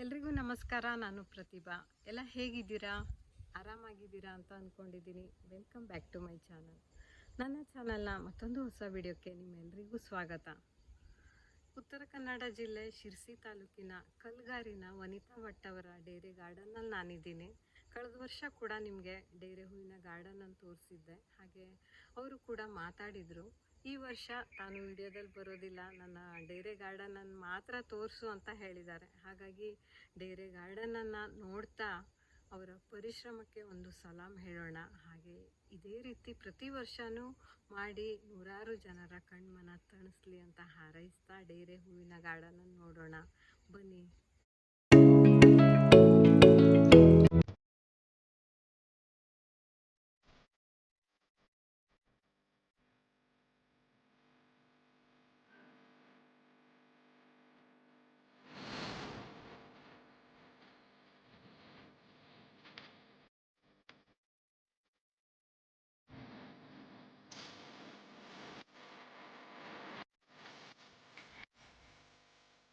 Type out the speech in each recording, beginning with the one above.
ಎಲ್ರಿಗೂ ನಮಸ್ಕಾರ, ನಾನು ಪ್ರತಿಭಾ. ಎಲ್ಲ ಹೇಗಿದ್ದೀರಾ? ಆರಾಮಾಗಿದ್ದೀರಾ ಅಂತ ಅಂದ್ಕೊಂಡಿದ್ದೀನಿ welcome back to my channel ನನ್ನ ಚಾನಲ್ನ ಮತ್ತೊಂದು ಹೊಸ ವಿಡಿಯೋಕ್ಕೆ ನಿಮ್ಮೆಲ್ಲರಿಗೂ ಸ್ವಾಗತ. ಉತ್ತರ ಕನ್ನಡ ಜಿಲ್ಲೆ ಶಿರ್ಸಿ ತಾಲೂಕಿನ ಕಲ್ಗಾರಿನ ವನಿತಾ ಭಟ್ ಅವರ ಡೇರೆ ಗಾರ್ಡನ್ನಲ್ಲಿ ನಾನಿದ್ದೀನಿ. ಕಳೆದ ವರ್ಷ ಕೂಡ ನಿಮಗೆ ಡೇರೆ ಹೂವಿನ ಗಾರ್ಡನನ್ನು ತೋರಿಸಿದ್ದೆ. ಹಾಗೆ ಅವರು ಕೂಡ ಮಾತಾಡಿದರು. ಈ ವರ್ಷ ತಾನು ವಿಡಿಯೋದಲ್ಲಿ ಬರೋದಿಲ್ಲ. ನನ್ನ ಡೇರೆ ಗಾರ್ಡನನ್ನು ಮಾತ್ರ ತೋರಿಸು ಅಂತ ಹೇಳಿದ್ದಾರೆ. ಹಾಗಾಗಿ ಡೇರೆ ಗಾರ್ಡನನ್ನು ನೋಡ್ತಾ ಅವರ ಪರಿಶ್ರಮಕ್ಕೆ ಒಂದು ಸಲಾಮ್ ಹೇಳೋಣ. ಹಾಗೆ ಇದೇ ರೀತಿ ಪ್ರತಿ ವರ್ಷವೂ ಮಾಡಿ ನೂರಾರು ಜನರ ಕಣ್ಮನ ತಣಿಸ್ಲಿ ಅಂತ ಹಾರೈಸ್ತಾ ಡೇರೆ ಹೂವಿನ ಗಾರ್ಡನನ್ನು ನೋಡೋಣ. ಬನ್ನಿ.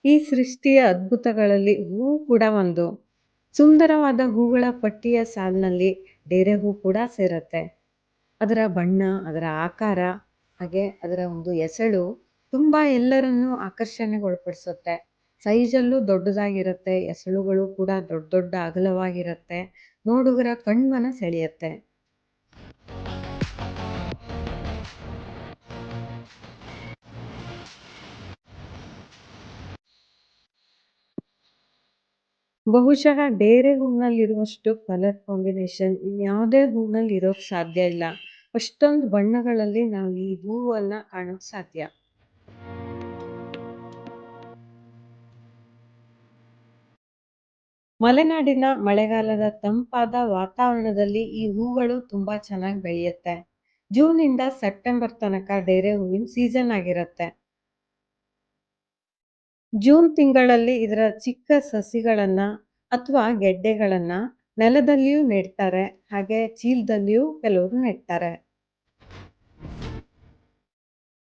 ಈ ಸೃಷ್ಟಿಯ ಅದ್ಭುತಗಳಲ್ಲಿ ಹೂವು ಕೂಡ ಒಂದು. ಸುಂದರವಾದ ಹೂಗಳ ಪಟ್ಟಿಯ ಸಾಲಿನಲ್ಲಿ ಡೇರೆ ಹೂ ಕೂಡ ಸೇರತ್ತೆ. ಅದರ ಬಣ್ಣ, ಅದರ ಆಕಾರ, ಹಾಗೆ ಅದರ ಒಂದು ಎಸಳು ತುಂಬ ಎಲ್ಲರನ್ನು ಆಕರ್ಷಣೆಗೊಳಪಡಿಸುತ್ತೆ. ಸೈಜಲ್ಲೂ ದೊಡ್ಡದಾಗಿರುತ್ತೆ, ಎಸಳುಗಳು ಕೂಡ ದೊಡ್ಡ ದೊಡ್ಡ ಅಗಲವಾಗಿರುತ್ತೆ. ನೋಡುಗರ ಕಣ್ಮನ ಸೆಳೆಯುತ್ತೆ. ಬಹುಶಃ ಡೇರೆ ಹೂವಿನಲ್ಲಿರುವಷ್ಟು ಕಲರ್ ಕಾಂಬಿನೇಷನ್ ಇನ್ಯಾವುದೇ ಹೂವಿನಲ್ಲಿ ಇರೋಕ್ಕೆ ಸಾಧ್ಯ ಇಲ್ಲ. ಅಷ್ಟೊಂದು ಬಣ್ಣಗಳಲ್ಲಿ ನಾವು ಈ ಹೂವನ್ನು ಕಾಣೋಕ್ಕೆ ಸಾಧ್ಯ. ಮಲೆನಾಡಿನ ಮಳೆಗಾಲದ ತಂಪಾದ ವಾತಾವರಣದಲ್ಲಿ ಈ ಹೂಗಳು ತುಂಬಾ ಚೆನ್ನಾಗಿ ಬೆಳೆಯುತ್ತೆ. ಜೂನ್ ಇಂದ ಸೆಪ್ಟೆಂಬರ್ ತನಕ ಡೇರೆ ಹೂವಿನ ಸೀಸನ್ ಆಗಿರುತ್ತೆ. ಜೂನ್ ತಿಂಗಳಲ್ಲಿ ಇದರ ಚಿಕ್ಕ ಸಸಿಗಳನ್ನ ಅಥವಾ ಗೆಡ್ಡೆಗಳನ್ನ ನೆಲದಲ್ಲಿಯೂ ನೆಡ್ತಾರೆ, ಹಾಗೆ ಚೀಲದಲ್ಲಿಯೂ ಕೆಲವರು ನೆಡ್ತಾರೆ.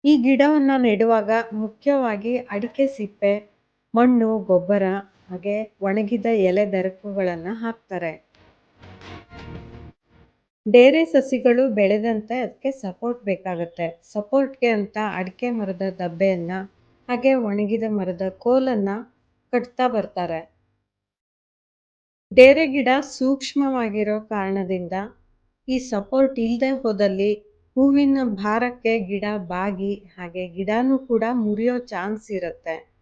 ಈ ಗಿಡವನ್ನ ನೆಡುವಾಗ ಮುಖ್ಯವಾಗಿ ಅಡಿಕೆ ಸಿಪ್ಪೆ, ಮಣ್ಣು, ಗೊಬ್ಬರ, ಹಾಗೆ ಒಣಗಿದ ಎಲೆ ದರಕುಗಳನ್ನ ಹಾಕ್ತಾರೆ. ಡೇರೆ ಸಸಿಗಳು ಬೆಳೆದಂತೆ ಅದಕ್ಕೆ ಸಪೋರ್ಟ್ ಬೇಕಾಗುತ್ತೆ. ಸಪೋರ್ಟ್ಗೆ ಅಂತ ಅಡಿಕೆ ಮರದ ದಬ್ಬೆಯನ್ನ ಹಾಗೆ ಒಣಗಿದ ಮರದ ಕೋಲನ್ನ ಕಟ್ತಾ ಬರ್ತಾರೆ. ಡೇರೆ ಗಿಡ ಸೂಕ್ಷ್ಮವಾಗಿರೋ ಕಾರಣದಿಂದ ಈ ಸಪೋರ್ಟ್ ಇಲ್ಲದೆ ಹೋದಲ್ಲಿ ಹೂವಿನ ಭಾರಕ್ಕೆ ಗಿಡ ಬಾಗಿ ಹಾಗೆ ಗಿಡನೂ ಕೂಡ ಮುರಿಯೋ ಚಾನ್ಸ್ ಇರುತ್ತೆ.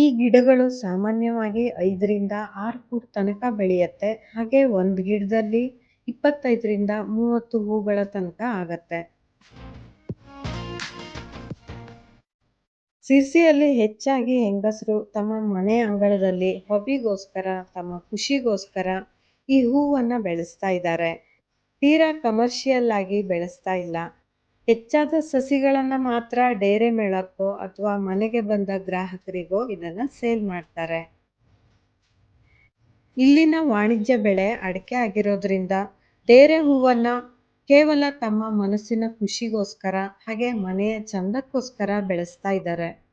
ಈ ಗಿಡಗಳು ಸಾಮಾನ್ಯವಾಗಿ ಐದರಿಂದ ಆರು ಫೂಟ್ ತನಕ ಬೆಳೆಯುತ್ತೆ. ಹಾಗೆ ಒಂದು ಗಿಡದಲ್ಲಿ ಇಪ್ಪತ್ತೈದರಿಂದ ಮೂವತ್ತು ಹೂಗಳ ತನಕ ಆಗತ್ತೆ. ಸಿರ್ಸಿಯಲ್ಲಿ ಹೆಚ್ಚಾಗಿ ಹೆಂಗಸರು ತಮ್ಮ ಮನೆ ಅಂಗಳದಲ್ಲಿ ಹೊಬಿಗೋಸ್ಕರ ತಮ್ಮ ಖುಷಿಗೋಸ್ಕರ ಈ ಹೂವನ್ನು ಬೆಳೆಸ್ತಾ ಇದ್ದಾರೆ. ತೀರಾ ಕಮರ್ಷಿಯಲ್ ಆಗಿ ಬೆಳೆಸ್ತಾ ಇಲ್ಲ. ಹೆಚ್ಚಾದ ಸಸಿಗಳನ್ನ ಮಾತ್ರ ಡೇರೆ ಮೇಳಕ್ಕೋ ಅಥವಾ ಮನೆಗೆ ಬಂದ ಗ್ರಾಹಕರಿಗೋ ಇದನ್ನ ಸೇಲ್ ಮಾಡ್ತಾರೆ. ಇಲ್ಲಿನ ವಾಣಿಜ್ಯ ಬೆಳೆ ಅಡಿಕೆ ಆಗಿರೋದ್ರಿಂದ ಡೇರೆ ಹೂವನ್ನ ಕೇವಲ ತಮ್ಮ ಮನಸ್ಸಿನ ಖುಷಿಗೋಸ್ಕರ ಹಾಗೆ ಮನೆಯ ಚಂದಕ್ಕೋಸ್ಕರ ಬೆಳೆಸ್ತಾ ಇದ್ದಾರೆ.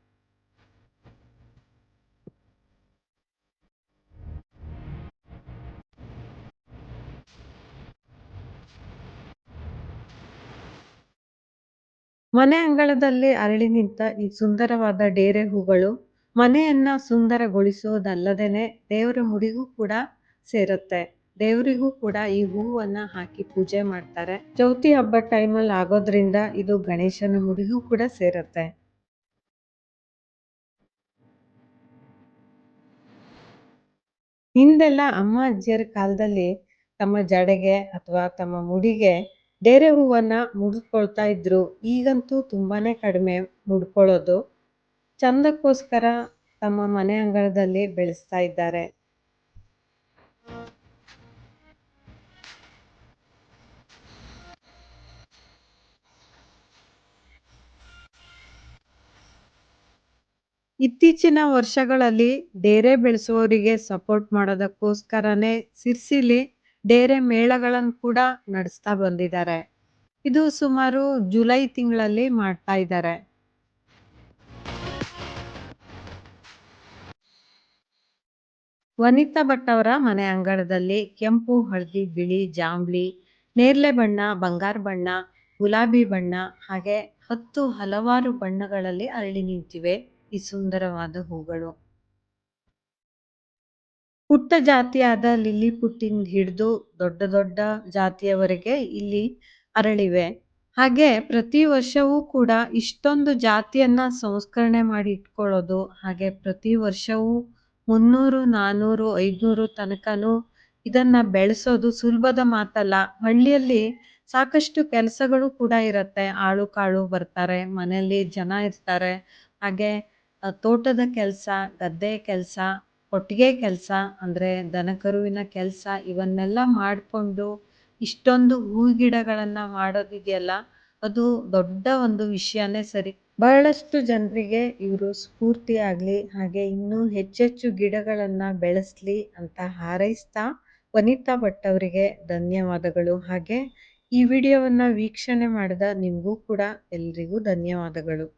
ಮನೆ ಅಂಗಳದಲ್ಲಿ ಅರಳಿ ನಿಂತ ಈ ಸುಂದರವಾದ ಡೇರೆ ಹೂಗಳು ಮನೆಯನ್ನ ಸುಂದರಗೊಳಿಸುವುದಲ್ಲದೇನೆ ದೇವರ ಮುಡಿಗೂ ಕೂಡ ಸೇರುತ್ತೆ. ದೇವರಿಗೂ ಕೂಡ ಈ ಹೂವನ್ನ ಹಾಕಿ ಪೂಜೆ ಮಾಡ್ತಾರೆ. ಚೌತಿ ಹಬ್ಬ ಟೈಮಲ್ಲಿ ಆಗೋದ್ರಿಂದ ಇದು ಗಣೇಶನ ಮುಡಿಗೂ ಕೂಡ ಸೇರುತ್ತೆ. ಹಿಂದೆಲ್ಲ ಅಮ್ಮ ಅಜ್ಜಿಯರ ಕಾಲದಲ್ಲಿ ತಮ್ಮ ಜಡೆಗೆ ಅಥವಾ ತಮ್ಮ ಮುಡಿಗೆ ಡೇರೆ ಹೂವನ್ನ ಮುಡ್ಕೊಳ್ತಾ ಇದ್ರು, ಈಗಂತೂ ತುಂಬಾನೇ ಕಡಿಮೆ ಮುಡ್ಕೊಳ್ಳೋದು. ಚಂದಕ್ಕೋಸ್ಕರ ತಮ್ಮ ಮನೆ ಅಂಗಳದಲ್ಲಿ ಬೆಳೆಸ್ತಾ ಇದ್ದಾರೆ. ಇತ್ತೀಚಿನ ವರ್ಷಗಳಲ್ಲಿ ಡೇರೆ ಬೆಳೆಸುವವರಿಗೆ ಸಪೋರ್ಟ್ ಮಾಡೋದಕ್ಕೋಸ್ಕರನೇ ಸಿರ್ಸಿಲಿ ಡೇರೆ ಮೇಳಗಳನ್ನು ಕೂಡ ನಡೆಸ್ತಾ ಬಂದಿದ್ದಾರೆ. ಇದು ಸುಮಾರು ಜುಲೈ ತಿಂಗಳಲ್ಲಿ ಮಾಡ್ತಾ ಇದ್ದಾರೆ. ವನಿತಾ ಭಟ್ ಅವರ ಮನೆ ಅಂಗಳದಲ್ಲಿ ಕೆಂಪು, ಹಳದಿ, ಬಿಳಿ, ಜಾಂಬ್ಲಿ, ನೇರಳೆ ಬಣ್ಣ, ಬಂಗಾರ ಬಣ್ಣ, ಗುಲಾಬಿ ಬಣ್ಣ ಹಾಗೆ ಹತ್ತು ಹಲವಾರು ಬಣ್ಣಗಳಲ್ಲಿ ಅರಳಿ ನಿಂತಿವೆ. ಈ ಸುಂದರವಾದ ಹೂಗಳು. ಪುಟ್ಟ ಜಾತಿಯಾದ ಲಿಲ್ಲಿ ಪುಟ್ಟಿಂದ ಹಿಡಿದು ದೊಡ್ಡ ದೊಡ್ಡ ಜಾತಿಯವರೆಗೆ ಇಲ್ಲಿ ಅರಳಿವೆ. ಹಾಗೆ ಪ್ರತಿ ವರ್ಷವೂ ಕೂಡ ಇಷ್ಟೊಂದು ಜಾತಿಯನ್ನ ಸಂಸ್ಕರಣೆ ಮಾಡಿ ಇಟ್ಕೊಳ್ಳೋದು, ಹಾಗೆ ಪ್ರತಿ ವರ್ಷವೂ ಮುನ್ನೂರು ನಾನ್ನೂರು ಐದುನೂರು ತನಕನೂ ಇದನ್ನ ಬೆಳೆಸೋದು ಸುಲಭದ ಮಾತಲ್ಲ. ಹಳ್ಳಿಯಲ್ಲಿ ಸಾಕಷ್ಟು ಕೆಲಸಗಳು ಕೂಡ ಇರುತ್ತೆ. ಆಳು ಕಾಳು ಬರ್ತಾರೆ, ಮನೆಯಲ್ಲಿ ಜನ ಇರ್ತಾರೆ. ಹಾಗೆ ತೋಟದ ಕೆಲಸ, ಗದ್ದೆ ಕೆಲಸ ಕೊಟ್ಟಿಗೆ ಕೆಲಸ, ಅಂದ್ರೆ ದನಕರುವಿನ ಕೆಲಸ, ಇವನ್ನೆಲ್ಲ ಮಾಡಿಕೊಂಡು ಇಷ್ಟೊಂದು ಹೂ ಗಿಡಗಳನ್ನು ಮಾಡೋದಿದೆಯಲ್ಲ, ಅದು ದೊಡ್ಡ ಒಂದು ವಿಷಯನೇ ಸರಿ. ಬಹಳಷ್ಟು ಜನರಿಗೆ ಇವರು ಸ್ಫೂರ್ತಿ ಆಗ್ಲಿ, ಹಾಗೆ ಇನ್ನೂ ಹೆಚ್ಚೆಚ್ಚು ಗಿಡಗಳನ್ನು ಬೆಳೆಸಲಿ ಅಂತ ಹಾರೈಸ್ತಾ ವನಿತಾ ಭಟ್ ಅವರಿಗೆ ಧನ್ಯವಾದಗಳು. ಹಾಗೆ ಈ ವಿಡಿಯೋವನ್ನ ವೀಕ್ಷಣೆ ಮಾಡಿದ ನಿಮಗೂ ಕೂಡ ಎಲ್ರಿಗೂ ಧನ್ಯವಾದಗಳು.